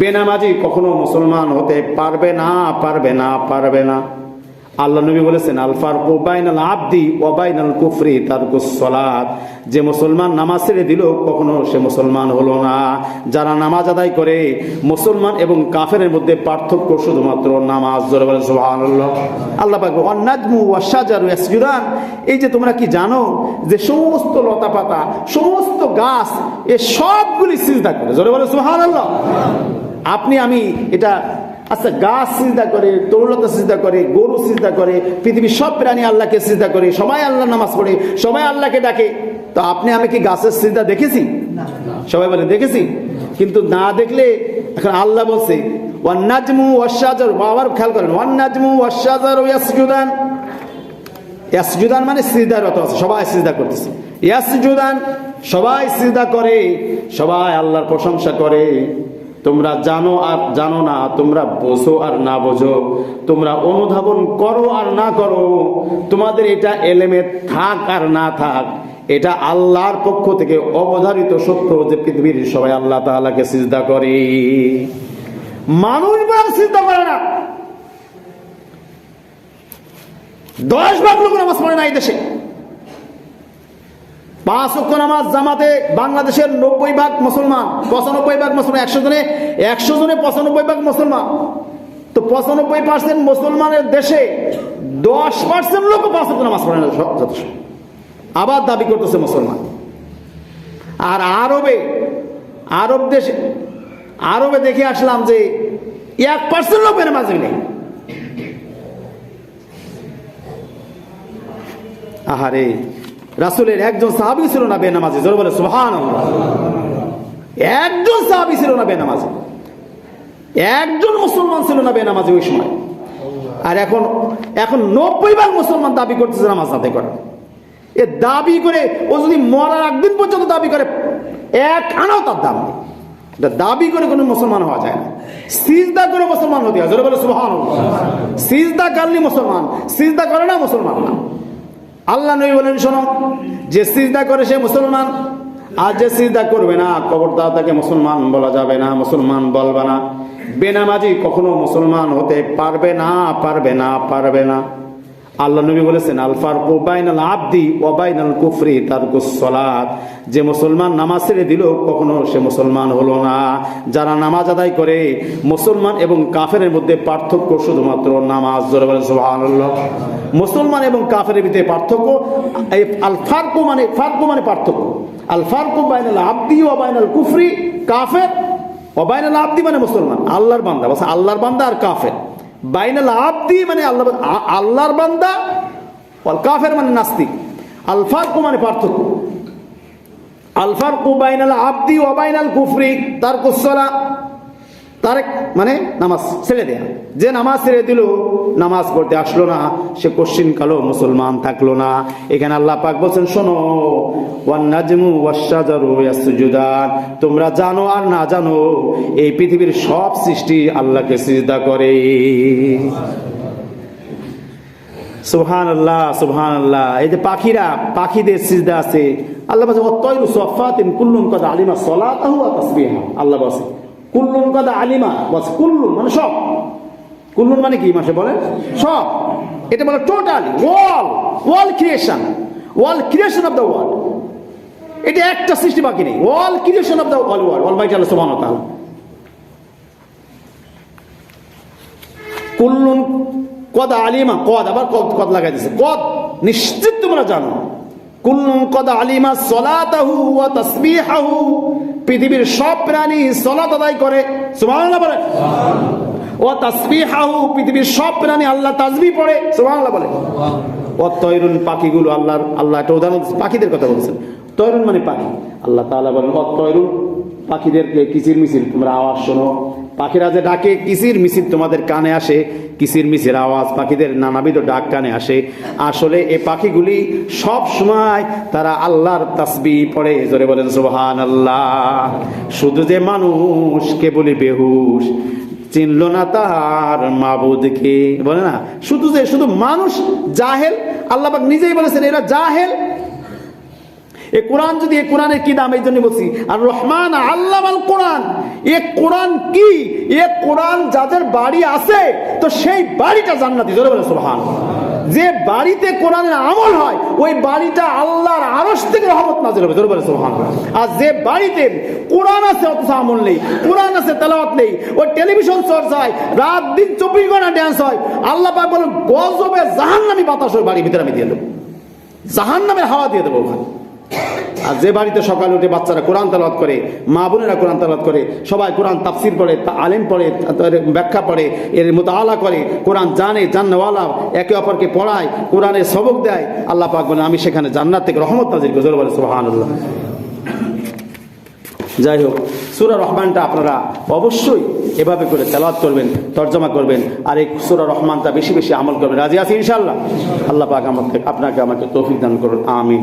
বেনামাজি কখনো মুসলমান হতে পারবে না পারবে না পারবে না। আল্লাহ নবী বলেছেন আলফার ওবাইনাল আব্দি ওবাইনাল কুফরি তার সলাত। যে মুসলমান নামাজ ছেড়ে দিল, কখনো সে মুসলমান হলো না। যারা নামাজ আদায় করে, মুসলমান এবং কাফের মধ্যে পার্থক্য শুধুমাত্র নামাজ। জোরে বলে সুবহানাল্লাহ। আল্লাহ পাক অন্নাজমু ওয়াশাজারু ইয়াসজুদান। এই যে তোমরা কি জানো যে সমস্ত লতা পাতা সমস্ত গাছ, এ সবগুলি সিজদা করে। জোরে বলে সুবহানাল্লাহ। আপনি আমি এটা আচ্ছা গাছ সিজদা করে তরুলতা সিজদা করে গরু সিজদা করে পৃথিবীর সব প্রাণী আল্লাহকে সিজদা করে সবাই আল্লাহ নামাজ পড়ে সবাই আল্লাহকে ডাকে তো আপনি আমি কি গাছের সিজদা দেখেছি? সবাই বলে দেখেছি? কিন্তু না দেখলে এখন আল্লাহ বলছে ওয়ান্নাজমু ওয়াশাজার আবার খেয়াল করেন ওয়ান্নাজমু ওয়াশাজার ইয়াসজুদান। ইয়াসজুদান মানে সিজদারত আছে সবাই সিজদা করতেছে। ইয়াসজুদান সবাই সিজদা করে সবাই আল্লাহর প্রশংসা করে। তোমরা জানো আর জানো না, তোমরা বোঝো আর না বোঝো। তোমরা অনুধাবন করো আর না করো। তোমাদের এটা এলেমে থাক আর না থাক। এটা আল্লাহর পক্ষ থেকে অবধারিত সত্য যে পৃথিবীর সবাই আল্লাহ তাআলাকে সিজদা করে। মানুষ বা সিজদা করে না। দশ ভাগ লোক নামাজ পড়ে না এই দেশে। পাঁচ অক্ষ নামাজ জামাতে বাংলাদেশের নব্বই ভাগ মুসলমান, পঁচানব্বই ভাগ মুসলমান, একশো জনে একশো জনে পঁচানব্বই ভাগ মুসলমান। তো পঁচানব্বই পার্সেন্ট মুসলমানের দেশে দশ পার্সেন্ট লোক পাঁচ অক্ষ নামাজ পড়ে যথেষ্ট। আবার দাবি করতেছে মুসলমান। আর আরবে, আরব দেশে, আরবে দেখে আসলাম যে এক পার্সেন্ট লোক নামাজ নেই। আহারে রাসুলের একজন সাহাবি ছিল না বেনামাজি, জোর বলে সুহান একজন সাহাবি ছিল না বেনামাজি। একজন মুসলমান ছিল না বেনামাজি ওই সময়। আর এখন এখন নব্বই ভাগ মুসলমান দাবি করতেছে নামাজ আদায় করা এ দাবি করে, ও যদি মরার একদিন পর্যন্ত দাবি করে, এক আনাও তার দাম নেই। এটা দাবি করে কোনো মুসলমান হওয়া যায় না। সিজদা করে মুসলমান হতে হয় বলে সুহান সিজদা কারলি মুসলমান, সিজদা করে না মুসলমান না। আল্লাহ নবী বলেন, শোনো, যে সিজদা করে সে মুসলমান, আর যে সিজদা করবে না, কবরদার তাকে মুসলমান বলা যাবে না, মুসলমান বলবে না। বেনামাজি কখনো মুসলমান হতে পারবে না পারবে না পারবে না। আল্লাহ নবী বলেছেন আলফার ওবাইনাল আব্দি ওবাইনাল কুফরি তার সলাত। যে মুসলমান নামাজ ছেড়ে দিল, কখনো সে মুসলমান হলো না। যারা নামাজ আদায় করে, মুসলমান এবং কাফের মধ্যে পার্থক্য শুধুমাত্র নামাজ। জোরে বলে মুসলমান এবং কাফের ভিতরে পার্থক্য, এই আল মানে ফারকু মানে পার্থক্য। আল ফারকু বাইনাল আব্দি ও বাইনাল কুফরি কাফের ও বাইনাল আব্দি মানে মুসলমান, আল্লাহর বান্দা। আল্লাহর বান্দা আর কাফের। বাইনাল আব্দি মানে আল্লাহ আল্লাহর বান্দা, ওয়াল কাফের মানে নাস্তিক। আল ফারকু মানে পার্থক্য। আল ফারকু বাইনাল আব্দি ও বাইনাল কুফরি তার কুসলা তারেক মানে নামাজ ছেড়ে দেয়া। যে নামাজ ছেড়ে দিল, নামাজ পড়তে আসলো না, সে কশ্চিন কালো মুসলমান থাকল না। এখানে আল্লাহ পাক বলছেন, শোনো ওয়ান নাজমু ওয়াশাজারু ইয়াসজুদান তোমরা জানো আর না জানো, এই পৃথিবীর সব সৃষ্টি আল্লাহকে সিজদা করে। সুবহান আল্লাহ সুবহান আল্লাহ এই যে পাখিরা, পাখিদের সিজদা আছে। আল্লাহ বলছে তৈরু সফাতিন কুল্লুন কথা আলিমা সলাতাহু ওয়া তাসবিহা। আল্লাহ বলছে কুল্লুন কথা আলিমা বলছে কুল্লুন মানে সব। কুল্লুন মানে কি মাসে বলে সব। এটা বলে totally wall wall creation wall creation of the world এটা একটা সৃষ্টি বাকি নেই। Wall creation of the wall world wall bite আল্লাহ সুবহানাহু ওয়া তাআলা। কুল্লুন কদ আলিমা, কদ, আবার কদ কদ লাগাই দিছে। কদ, নিশ্চিত তোমরা জানো। কুল্লুন কদ আলিমা সলাতাহু ওয়া তাসবিহাহু। পৃথিবীর সব প্রাণী সলাত আদায় করে। বলে। ও তাসবিহাহু, পৃথিবীর সব প্রাণী আল্লাহ তাজবি পড়ে। সুবহানাল্লাহ বলে। ও তৈরুন পাখিগুলো আল্লাহর, আল্লাহ একটা উদাহরণ পাখিদের কথা বলছেন। তৈরুন মানে পাখি। আল্লাহ তাআলা বলেন ও তৈরুন পাখিদেরকে কিচির মিচির তোমরা আওয়াজ শোনো পাখিরা যে ডাকে, কিসির মিছিল তোমাদের কানে আসে? কিসির মিছিল আওয়াজ? পাখিদের নানাবিধ ডাক কানে আসে। আসলে এ পাখিগুলি সব সময় তারা আল্লাহর তাসবি পড়ে। জোরে বলেন সুবহান আল্লাহ শুধু যে মানুষ কে বলি বেহুশ, চিনল না তাহার মাবুদকে। বলে না, শুধু যে, শুধু মানুষ জাহেল আল্লাহ নিজেই বলেছেন, এরা জাহেল। এ কোরআন যদি, এ কোরআনের কি দাম? এই জন্য বলছি। আর রহমান আল্লাহ আল কোরআন। এ কোরআন কি? এ কোরআন যাদের বাড়ি আছে, তো সেই বাড়িটা জান্নাতি। জোরে বলে সুবহান যে বাড়িতে কোরআনের আমল হয়, ওই বাড়িটা আল্লাহর আরশ থেকে রহমত নাজিল হবে। জোরে বলে সুবহান আর যে বাড়িতে কোরআন আছে, অথচ আমল নেই, কোরআন আছে, তেলাওয়াত নেই, ওই টেলিভিশন চর্চায় রাত দিন চব্বিশ ঘণ্টা ড্যান্স হয়, আল্লাহ পাক বলেন, গজবে জাহান্নামী বাতাস ওই বাড়ির ভিতরে আমি দিয়ে দেবো। জাহান্নামের হাওয়া দিয়ে দেবো ওখানে। আর যে বাড়িতে সকালে উঠে বাচ্চারা কোরআন তালাত করে, মা বোনেরা কোরআন তালাত করে, সবাই কোরআন তাফসির পড়ে আলেম পড়ে ব্যাখ্যা পড়ে, এর মতো আলা করে, কোরআন জানে জান্নাওয়ালা একে অপরকে পড়ায়, কোরআনের সবক দেয়, আল্লাহ পাক বলে আমি সেখানে জান্নাত থেকে রহমত নাজির গজল বলে সুবহানাল্লাহ। যাই হোক, সুরা রহমানটা আপনারা অবশ্যই এভাবে করে তেলাওয়াত করবেন, তর্জমা করবেন, আর এই সুরা রহমানটা বেশি বেশি আমল করবেন। রাজি আছি ইনশাল্লাহ আল্লাহ পাক আমাকে আপনাকে আমাকে তৌফিক দান করুন, আমিন।